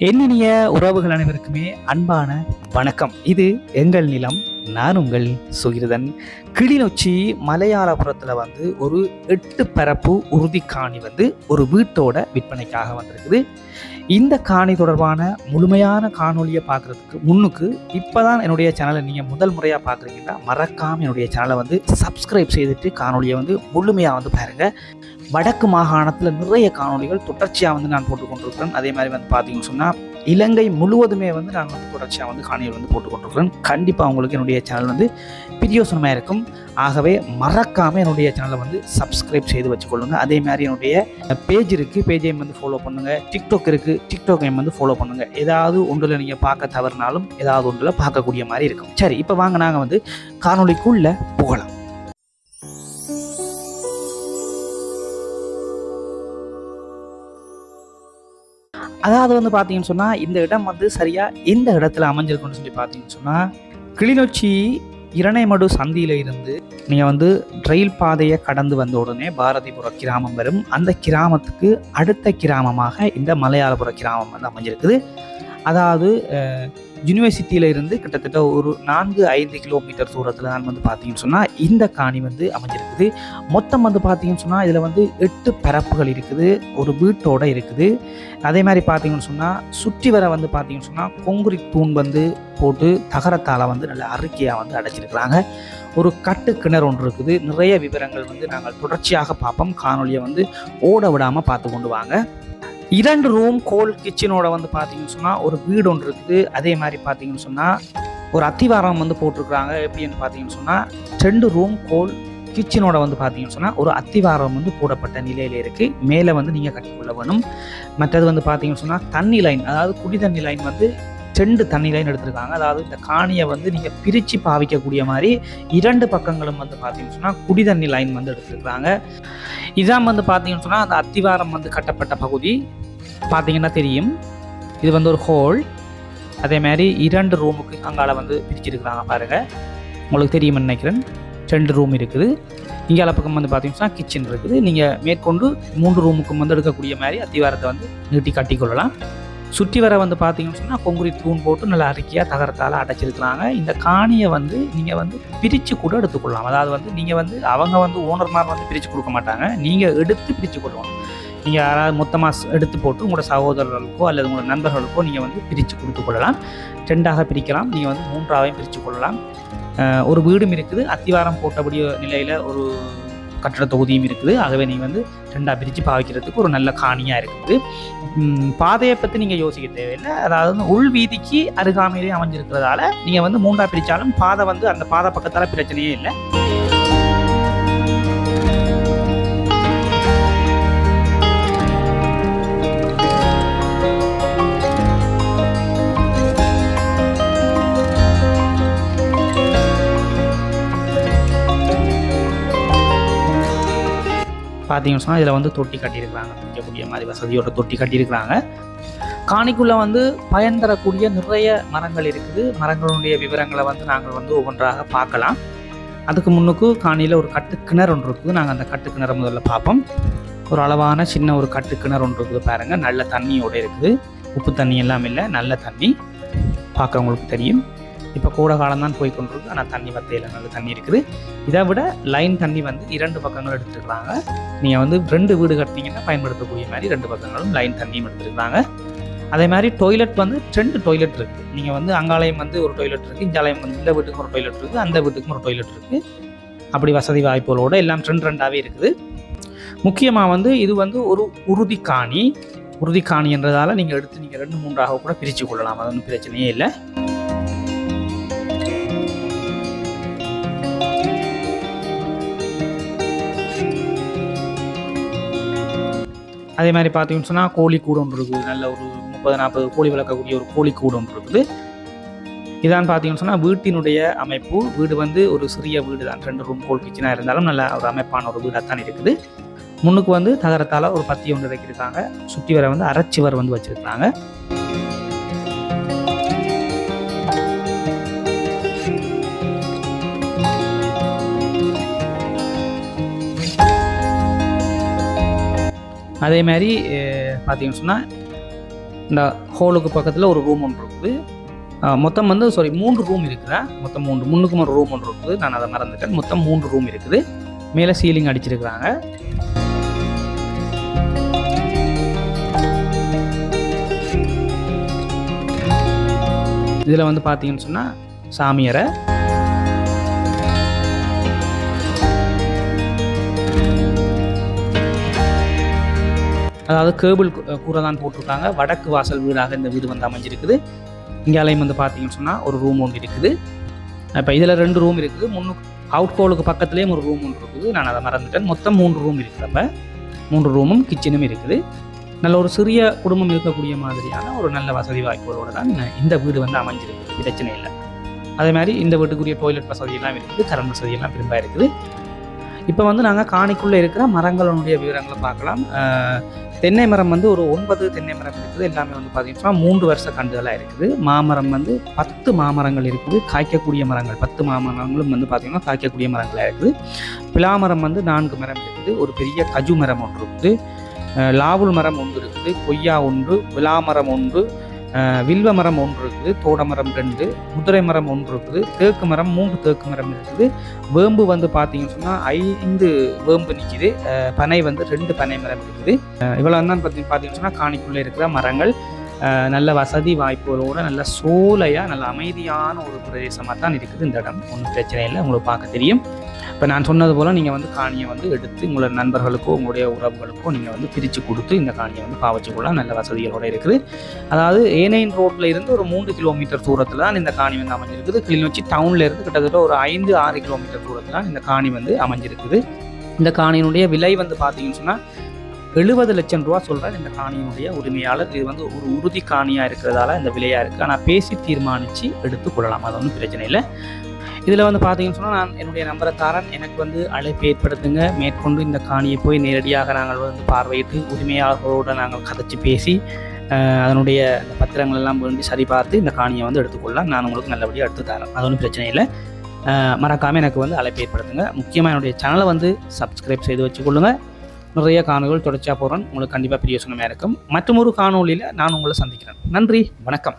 என்னிய உறவுகள் அனைவருக்குமே அன்பான வணக்கம். இது எங்கள் நிலம் நான் உங்கள் சுகிருதன். கிளிநொச்சி மலையாளபுரத்தில் வந்து ஒரு எட்டு பரப்பு உறுதி காணி வந்து ஒரு வீட்டோட விற்பனைக்காக வந்திருக்குது. இந்த காணி தொடர்பான முழுமையான காணொளியை பார்க்குறதுக்கு முன்னுக்கு இப்போ தான் என்னுடைய சேனலை நீங்கள் முதல் முறையாக பார்க்குறீங்கன்னா மறக்காமல் என்னுடைய சேனலை வந்து சப்ஸ்கிரைப் செய்துட்டு காணொலியை வந்து முழுமையாக வந்து பாருங்கள் வடக்கு மாகாணத்தில் நிறைய காணொளிகள் தொடர்ச்சியாக வந்து நான் போட்டு கொண்டிருக்கிறேன். அதே மாதிரி வந்து பார்த்தீங்கன்னு சொன்னால் இலங்கை முழுவதுமே வந்து நான் வந்து தொடர்ச்சியாக வந்து காணிகள் வந்து போட்டுக்கொண்டிருக்கிறேன் கண்டிப்பாக உங்களுக்கு என்னுடைய சேனல் வந்து பிரியோசனமாக இருக்கும். ஆகவே மறக்காமல் என்னுடைய சேனலை வந்து சப்ஸ்கிரைப் செய்து வச்சுக்கொள்ளுங்க. அதே மாதிரி என்னுடைய பேஜ் இருக்குது பேஜையும் வந்து ஃபாலோ பண்ணுங்கள் டிக்டாக் இருக்குது டிக்டாக்கையும் வந்து ஃபாலோ பண்ணுங்கள் ஏதாவது ஒன்றில் நீங்கள் பார்க்க தவறினாலும் ஏதாவது ஒன்றில் பார்க்கக்கூடிய மாதிரி இருக்கும். சரி இப்போ வாங்க நாங்கள் வந்து காணொலிக்குள்ளே போகலாம். அதாவது வந்து பார்த்தீங்கன்னு சொன்னால் இந்த இடம் வந்து சரியாக எந்த இடத்துல அமைஞ்சிருக்குன்னு சொல்லி பார்த்தீங்கன்னு சொன்னால் கிளிநொச்சி இரணைமடு சந்தியில் இருந்து நீங்கள் வந்து ரயில் பாதையை கடந்து வந்த உடனே பாரதிபுர கிராமம் வரும். அந்த கிராமத்துக்கு அடுத்த கிராமமாக இந்த மலையாளபுர கிராமம் வந்து அமைஞ்சிருக்குது. அதாவது அஹ், யூனிவர்சிட்டியில இருந்து கிட்டத்தட்ட ஒரு நான்கு ஐந்து கிலோமீட்டர் தூரத்தில் தான் வந்து பார்த்தீங்கன்னு சொன்னால் இந்த காணி வந்து அமைஞ்சிருக்குது. மொத்தம் வந்து பார்த்தீங்கன்னு சொன்னால் இதில் வந்து எட்டு பரப்புகள் இருக்குது ஒரு வீட்டோட இருக்குது. அதே மாதிரி பார்த்தீங்கன்னு சொன்னால் சுற்றி வர வந்து பார்த்தீங்கன்னு சொன்னால் கொங்குரி தூண் வந்து போட்டு தகரத்தால் வந்து நல்ல அறிக்கையாக வந்து அடைச்சிருக்கிறாங்க ஒரு கட்டு கிணறு ஒன்று இருக்குது. நிறைய விவரங்கள் வந்து நாங்கள் தொடர்ச்சியாக பார்ப்போம். காணொலியை வந்து ஓட விடாமல் பார்த்து கொண்டு வாங்க. இரண்டு ரூம் கோல் கிச்சனோட வந்து பார்த்தீங்கன்னு சொன்னால் ஒரு வீடு ஒன்று இருக்குது. அதே மாதிரி பார்த்தீங்கன்னு சொன்னால் ஒரு அத்திவாரம் வந்து போட்டிருக்கிறாங்க. எப்படின்னு பார்த்தீங்கன்னு சொன்னால் ரெண்டு ரூம் கோல் கிச்சனோட வந்து பார்த்தீங்கன்னு சொன்னால் ஒரு அத்திவாரம் வந்து போடப்பட்ட நிலையில் இருக்குது மேலே வந்து நீங்கள் கட்டிக்கொள்ள வேணும். மற்றது வந்து பார்த்தீங்கன்னு சொன்னால் தண்ணி லைன் அதாவது குடி தண்ணி லைன் வந்து ரெண்டு தண்ணி லைன் எடுத்திருக்காங்க. அதாவது இந்த காணியை வந்து நீங்கள் பிரித்து பாவிக்கக்கூடிய மாதிரி இரண்டு பக்கங்களும் வந்து பார்த்தீங்கன்னு சொன்னால் குடி தண்ணி லைன் வந்து எடுத்திருக்காங்க இதான் வந்து பார்த்தீங்கன்னு சொன்னால் அந்த அத்திவாரம் வந்து கட்டப்பட்ட பகுதி. பார்த்தீங்கன்னா தெரியும். இது வந்து ஒரு ஹோல் அதே மாதிரி இரண்டு ரூமுக்கு அங்கால வந்து பிரிச்சிருக்கிறாங்க பாருங்கள் உங்களுக்கு தெரியும்னு நினைக்கிறேன். ரெண்டு ரூம் இருக்குது. இங்கே பக்கம் வந்து பார்த்தீங்கன்னா கிச்சன் இருக்குது. நீங்கள் மேற்கொண்டு மூன்று ரூமுக்கும் வந்து எடுக்கக்கூடிய மாதிரி அத்திவாரத்தை வந்து நீட்டி கட்டிக்கொள்ளலாம் சுற்றி வர வந்து பார்த்தீங்கன்னு சொன்னால் கொங்குரி தூண் போட்டு நல்லா அரிக்கையாக தகரத்தால் அடைச்சிருக்கிறாங்க. இந்த காணியை வந்து நீங்கள் வந்து பிரித்து கூட எடுத்துக்கொள்ளலாம் அதாவது வந்து நீங்கள் வந்து அவங்க வந்து ஓனர்மார் வந்து பிரித்து கொடுக்க மாட்டாங்க. நீங்கள் எடுத்து பிரித்து கொள்ளணும். நீங்கள் யாராவது மொத்தமாக எடுத்து போட்டு உங்களோட சகோதரர்களுக்கோ அல்லது உங்களோட நண்பர்களுக்கோ நீங்கள் வந்து பிரித்து கொடுத்து கொள்ளலாம். ரெண்டாக பிரிக்கலாம். நீங்கள் வந்து மூன்றாவையும் பிரித்து கொள்ளலாம். ஒரு வீடும் இருக்குது. அத்திவாரம் போட்டபடி நிலையில் ஒரு கட்டட தொகுதியும் இருக்குது. ஆகவே நீங்கள் வந்து ரெண்டாக பிரித்து பாவிக்கிறதுக்கு ஒரு நல்ல காணியாக இருக்குது. பாதையை பற்றி நீங்கள் யோசிக்க தேவையில்லை. அதாவது வந்து உள் வீதிக்கு அருகாமையிலே அமைஞ்சிருக்கிறதால நீங்கள் வந்து மூன்றாக பிரித்தாலும் பாதை வந்து அந்த பாதை பக்கத்தால் பிரச்சனையே இல்லை. பார்த்தீங்கன்னு சொன்னால் இதில் வந்து தொட்டி கட்டியிருக்கிறாங்க. குடிக்கக்கூடிய மாதிரி வசதியோட தொட்டி கட்டியிருக்கிறாங்க. காணிக்குள்ளே வந்து பயன் தரக்கூடிய நிறைய மரங்கள் இருக்குது. மரங்களுடைய விவரங்களை வந்து நாங்கள் வந்து ஒவ்வொன்றாக பார்க்கலாம். அதுக்கு முன்னுக்கு காணியில் ஒரு கட்டு கிணறு ஒன்று இருக்குது. நாங்கள் அந்த கட்டு கிணறு முதல்ல பார்ப்போம். ஒரு அளவான சின்ன ஒரு கட்டு கிணறு ஒன்று இருக்குது பாருங்கள் நல்ல தண்ணியோட இருக்குது. உப்பு தண்ணி எல்லாம் இல்லை. நல்ல தண்ணி. பார்க்குறவங்களுக்கு தெரியும். இப்போ கூட காலம் தான் போய் கொண்டிருக்கு. ஆனால் தண்ணி வத்தையில் நல்ல தண்ணி இருக்குது. இதை விட லைன் தண்ணி வந்து இரண்டு பக்கங்கள் எடுத்துருக்குறாங்க. நீங்கள் வந்து ரெண்டு வீடு கட்டினீங்கன்னா பயன்படுத்தக்கூடிய மாதிரி ரெண்டு பக்கங்களும் லைன் தண்ணியும் எடுத்துருக்காங்க அதே மாதிரி டொய்லெட் வந்து ரெண்டு டொய்லெட் இருக்குது நீங்கள் வந்து அங்காலயம் வந்து ஒரு டொய்லெட் இருக்குது இஞ்சாலயம் வந்து இந்த வீட்டுக்கு ஒரு டொய்லெட் இருக்குது அந்த வீட்டுக்கும் ஒரு டொய்லெட் இருக்குது அப்படி வசதி வாய்ப்புகளோடு எல்லாம் ரெண்டு ரெண்டாகவே இருக்குது. முக்கியமாக வந்து இது வந்து ஒரு உறுதி காணி உறுதி காணி என்றதால் நீங்கள் எடுத்து நீங்கள் ரெண்டு மூன்றாக கூட பிரித்து கொள்ளலாம். அது ஒன்றும் பிரச்சனையே இல்லை. அதே மாதிரி பார்த்தீங்கன்னு சொன்னால் கோழி கூடு ஒன்று இருக்குது. நல்ல ஒரு முப்பது நாற்பது கோழி வளர்க்கக்கூடிய ஒரு கோழி கூடம் ஒன்று இருக்குது. இதான் பார்த்தீங்கன்னு சொன்னால் வீட்டினுடைய அமைப்பு. வீடு வந்து ஒரு சிறிய வீடு தான் ரெண்டு ரூம் கோல் கிச்சனாக இருந்தாலும் நல்ல ஒரு அமைப்பான ஒரு வீடாக தான் இருக்குது. முன்னுக்கு வந்து தகரத்தால் ஒரு பத்தி ஒன்று வைக்கிருக்காங்க. சுற்றி வர வந்து அரைச்சிவர் வந்து வச்சுருக்காங்க அதே மாதிரி பார்த்தீங்கன்னு சொன்னால் இந்த ஹோலுக்கு பக்கத்தில் ஒரு ரூம் ஒன்று இருக்குது. மொத்தம் வந்து சாரி மூன்று ரூம் இருக்குதா? மொத்தம் மூன்று முன்னுக்கும் ஒரு ரூம் ஒன்று இருக்குது. நான் அதை மறந்துட்டேன். மொத்தம் மூன்று ரூம் இருக்குது. மேலே சீலிங் அடிச்சிருக்கிறாங்க. இதில் வந்து பார்த்தீங்கன்னு சொன்னால் சாமியரை அதாவது கேபிள் கூரை தான் போட்டிருக்காங்க. வடக்கு வாசல் வீடாக இந்த வீடு வந்து அமைஞ்சிருக்குது. இங்கேலையும் வந்து பார்த்தீங்கன்னு சொன்னால் ஒரு ரூம் ஒன்று இருக்குது. இப்போ இதில் ரெண்டு ரூம் இருக்குது. முன்னு அவுட் கோலுக்கு பக்கத்துலேயும் ஒரு ரூம் ஒன்று இருக்குது. நான் அதை மறந்துட்டேன். மொத்தம் மூன்று ரூம் இருக்கிறப்ப மூன்று ரூமும் கிச்சனும் இருக்குது. நல்ல ஒரு சிறிய குடும்பம் இருக்கக்கூடிய மாதிரியான ஒரு நல்ல வசதி வாய்ப்புகளோடு தான் இந்த வீடு வந்து அமைஞ்சிருக்கு பிரச்சனை இல்லை. அதே மாதிரி இந்த வீட்டுக்குரிய டாய்லெட் வசதியெல்லாம் இருக்குது. கரண்ட் வசதியெல்லாம் திரும்ப இருக்குது. இப்போ வந்து நாங்கள் காணிக்குள்ளே இருக்கிற மரங்களுடைய விவரங்களை பார்க்கலாம். தென்னை மரம் வந்து ஒரு ஒன்பது தென்னை மரம் இருக்குது. எல்லாமே வந்து பார்த்தீங்கன்னா மூன்று வருஷ கண்டுகளாக இருக்குது. மாமரம் வந்து பத்து மாமரங்கள் இருக்குது. காய்க்கக்கூடிய மரங்கள் பத்து மாமரங்களும் வந்து பார்த்தீங்கன்னா காய்க்கக்கூடிய மரங்களாக இருக்குது. பிலாமரம் வந்து நான்கு மரம் இருக்குது. ஒரு பெரிய கஜு மரம் ஒன்று இருக்குது. லாவுல் மரம் ஒன்று இருக்குது. கொய்யா ஒன்று விலாமரம் ஒன்று வில்வ மரம் ஒன்று இருக்குது தோட மரம் ரெண்டு முதிரை மரம் ஒன்று இருக்குது தேக்கு மரம் மூன்று தேக்கு மரம் இருக்குது. வேம்பு வந்து பார்த்தீங்கன்னு சொன்னால் ஐந்து வேம்பு நிற்கிது பனை வந்து ரெண்டு பனை மரம் இருக்குது. இவ்வளோ தான் பற்றி பார்த்தீங்கன்னு சொன்னால் காணிக்குள்ளே இருக்கிற மரங்கள். நல்ல வசதி வாய்ப்புகளோட நல்ல சோலையாக நல்ல அமைதியான ஒரு பிரதேசமாக தான் இருக்குது இந்த இடம். ஒன்றும் பிரச்சனை இல்லை உங்களுக்கு பார்க்க தெரியும். இப்போ நான் சொன்னது போல் நீங்கள் வந்து காணியை வந்து எடுத்து உங்களோட நண்பர்களுக்கோ உங்களுடைய உறவுகளுக்கோ நீங்கள் வந்து பிரித்து கொடுத்து இந்த காணியை வந்து பாவச்சுக்கொள்ள நல்ல வசதிகளோட இருக்குது. அதாவது ஏனையின் ரோட்டில் இருந்து ஒரு மூன்று கிலோமீட்டர் தூரத்தில் தான் இந்த காணி வந்து அமைஞ்சிருக்குது. கிளிநொச்சி டவுன்ல இருந்து கிட்டத்தட்ட ஒரு ஐந்து ஆறு கிலோமீட்டர் தூரத்தில் தான் இந்த காணி வந்து அமைஞ்சிருக்குது. இந்த காணியினுடைய விலை வந்து பார்த்தீங்கன்னு சொன்னால் எழுபது லட்சம் ரூபா சொல்கிறார் இந்த காணியினுடைய உரிமையாளர். இது வந்து ஒரு உறுதி காணியாக இருக்கிறதால இந்த விலையாக இருக்குது ஆனால் பேசி தீர்மானித்து எடுத்துக்கொள்ளலாம் அது ஒன்றும் பிரச்சனை இல்லை. இதில் வந்து பார்த்தீங்கன்னு சொன்னால் நான் என்னுடைய நம்பரை தரேன். எனக்கு வந்து அழைப்பு ஏற்படுத்துங்க. மேற்கொண்டு இந்த காணியை போய் நேரடியாக நாங்கள் வந்து பார்வையிட்டு உரிமையாளர்களோடு நாங்கள் கதைச்சி பேசி அதனுடைய அந்த பத்திரங்கள் எல்லாம் வேண்டி சரிபார்த்து இந்த காணியை வந்து எடுத்துக்கொள்ளலாம். நான் உங்களுக்கு நல்லபடியாக எடுத்து தரேன். அது ஒன்றும் பிரச்சனை இல்லை. மறக்காமல் எனக்கு வந்து அழைப்பு ஏற்படுத்துங்க. முக்கியமாக என்னுடைய சேனலை வந்து சப்ஸ்கிரைப் செய்து வச்சுக்கொள்ளுங்கள் நிறைய காணொலிகள் தொடர்ச்சியாக போகிறேன் உங்களுக்கு கண்டிப்பாக பிரியோசனமாக இருக்கும். மற்றும் ஒரு காணொலியில் நான் உங்களை சந்திக்கிறேன். நன்றி. வணக்கம்.